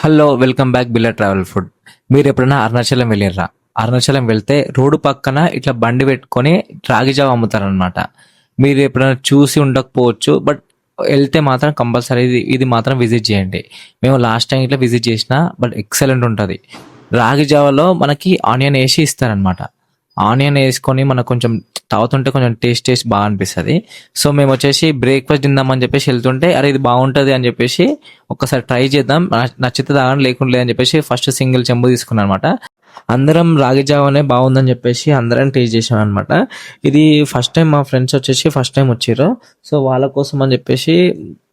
Hello welcome back Billa travel food. మీరు ఎప్పుడైనా అరుణాచలం వెళ్ళిర్రా? అరుణాచలం వెళ్తే రోడ్డు పక్కన ఇట్లా బండి పెట్టుకొని రాగి జావ అమ్ముతారనమాట మీరు ఎప్పుడైనా చూసి ఉండకపోవచ్చు బట్ వెళ్తే మాత్రం కంపల్సరీ ఇది ఇది మాత్రం విజిట్ చేయండి. మేము లాస్ట్ టైం ఇట్లా విజిట్ చేసిన బట్ ఎక్సలెంట్ ఉంటుంది. రాగి జావలో మనకి ఆనియన్ వేసి ఇస్తారనమాట ఆనియన్ వేసుకొని మనకు కొంచెం తాగుతుంటే కొంచెం టేస్ట్ టేస్ట్ బాగా అనిపిస్తుంది. సో మేము వచ్చేసి బ్రేక్ఫాస్ట్ తిందామని చెప్పేసి వెళ్తుంటే అరే ఇది బాగుంటుంది అని చెప్పేసి ఒక్కసారి ట్రై చేద్దాం. నచ్చితే తాగండి లేకుండా అని చెప్పేసి ఫస్ట్ సింగిల్ చెంబు తీసుకున్నాను అనమాట అందరం రాగి జావనే బాగుందని చెప్పేసి అందరం టేస్ట్ చేసాం అనమాట ఇది ఫస్ట్ టైం మా ఫ్రెండ్స్ వచ్చేసి ఫస్ట్ టైం వచ్చారు సో వాళ్ళ కోసం అని చెప్పేసి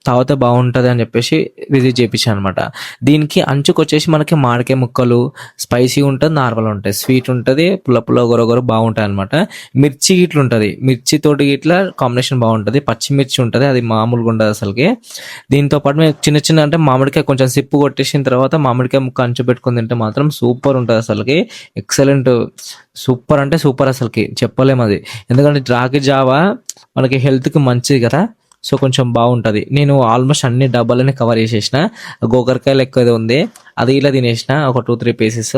తాగితే బాగుంటుంది అని చెప్పేసి విజిట్ చేయించాను అనమాట దీనికి అంచుకు వచ్చేసి మనకి మామిడికాయ ముక్కలు స్పైసీ ఉంటుంది నార్మల్ ఉంటాయి. స్వీట్ ఉంటుంది పుల్ల పుల్ల గొరగొర బాగుంటుంది అనమాట మిర్చి ఇట్లా ఉంటుంది. మిర్చి తోటి ఇట్లా కాంబినేషన్ బాగుంటుంది. పచ్చిమిర్చి ఉంటుంది అది మామూలుగా ఉండదు అసలుకి. దీంతో పాటు మేము చిన్న చిన్న అంటే మామిడికాయ కొంచెం సిప్పు కొట్టేసిన తర్వాత మామిడికాయ ముక్క అంచు పెట్టుకుని తింటే మాత్రం సూపర్ ఉంటుంది అసలుకి. ఎక్సలెంట్ సూపర్ అంటే సూపర్ అసలుకి. చెప్పలేము అది. ఎందుకంటే రాగి జావా మనకి హెల్త్కి మంచిది కదా. సో కొంచెం బాగుంటుంది. నేను ఆల్మోస్ట్ అన్ని డబ్బాలని కవర్ చేసేసిన. గోకరకాయలు ఎక్కువ ఉంది. అది ఇలా తినేసిన ఒక టూ త్రీ పీసెస్.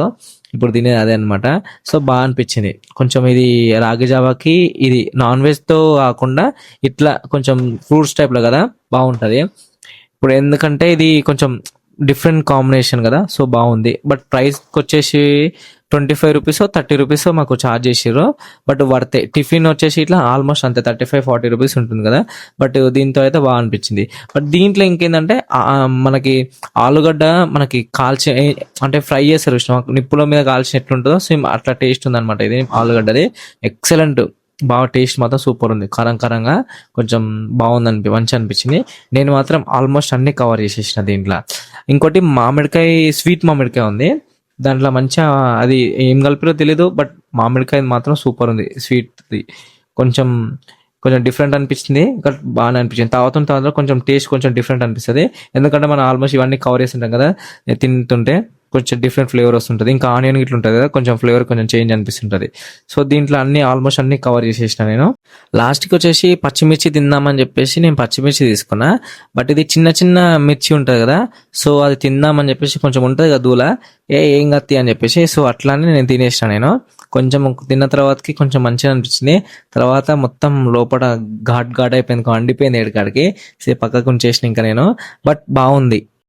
ఇప్పుడు తినేది అదే అనమాట సో బాగా అనిపించింది. కొంచెం ఇది రాగి జావాకి ఇది నాన్ వెజ్తో కాకుండా ఇట్లా కొంచెం ఫ్రూట్స్ టైప్లో కదా బాగుంటుంది. ఇప్పుడు ఎందుకంటే ఇది కొంచెం డిఫరెంట్ కాంబినేషన్ కదా సో బాగుంది. బట్ ప్రైస్కి వచ్చేసి twenty five rupees thirty rupees మాకు ఛార్జ్ చేసిర్రు. బట్ వర్తే టిఫిన్ వచ్చేసి ఇట్లా ఆల్మోస్ట్ అంతే థర్టీ ఫైవ్ ఫార్టీ రూపీస్ ఉంటుంది కదా. బట్ దీంతో అయితే బాగా అనిపించింది. బట్ దీంట్లో ఇంకేందంటే మనకి ఆలుగడ్డ మనకి కాల్చి అంటే ఫ్రై చేస్తారు ఇష్టం నిప్పుల మీద కాల్చిన ఎట్లుంటుందో సేమ్ అట్లా టేస్ట్ ఉందన్నమాట ఇది ఆలుగడ్డది. ఎక్సలెంట్ బాగా టేస్ట్ మాత్రం సూపర్ ఉంది. కారం కారంగా కొంచెం బాగుంది అనిపి మంచి అనిపించింది. నేను మాత్రం ఆల్మోస్ట్ అన్ని కవర్ చేసేసిన దీంట్లో. ఇంకోటి మామిడికాయ స్వీట్ మామిడికాయ ఉంది. దాంట్లో మంచిగా అది ఏం కలిపిరో తెలీదు బట్ మామిడికాయ మాత్రం సూపర్ ఉంది స్వీట్ది కొంచెం కొంచెం డిఫరెంట్ అనిపించింది బట్ బాగానే అనిపించింది. తాగుతున్న తర్వాత కొంచెం టేస్ట్ కొంచెం డిఫరెంట్ అనిపిస్తుంది. ఎందుకంటే మనం ఆల్మోస్ట్ ఇవన్నీ కవర్ చేస్తుంటాం కదా తింటుంటే. కొంచెం డిఫరెంట్ ఫ్లేవర్ వస్తుంటుంది. ఇంకా ఆనియన్ ఇట్లా ఉంటుంది కదా కొంచెం ఫ్లేవర్ కొంచెం చేంజ్ అనిపిస్తుంటుంది. సో దీంట్లో అన్ని ఆల్మోస్ట్ అన్ని కవర్ చేసేసిన నేను. లాస్ట్కి వచ్చేసి పచ్చిమిర్చి తిందామని చెప్పేసి నేను పచ్చిమిర్చి తీసుకున్నా. బట్ ఇది చిన్న చిన్న మిర్చి ఉంటుంది కదా సో అది తిందామని చెప్పేసి కొంచెం ఉంటుంది కదా దూల. ఏ ఏం కత్తి అని చెప్పేసి సో అట్లానే నేను తినేసిన నేను. కొంచెం తిన్న తర్వాతకి కొంచెం మంచిగా అనిపించింది. తర్వాత మొత్తం లోపల ఘాట్ ఘాట్ అయిపోయింది అండిపోయింది ఏడుకాడికి సే పక్కకు ఉంచేసిన ఇంకా నేను. బట్ బాగుంది.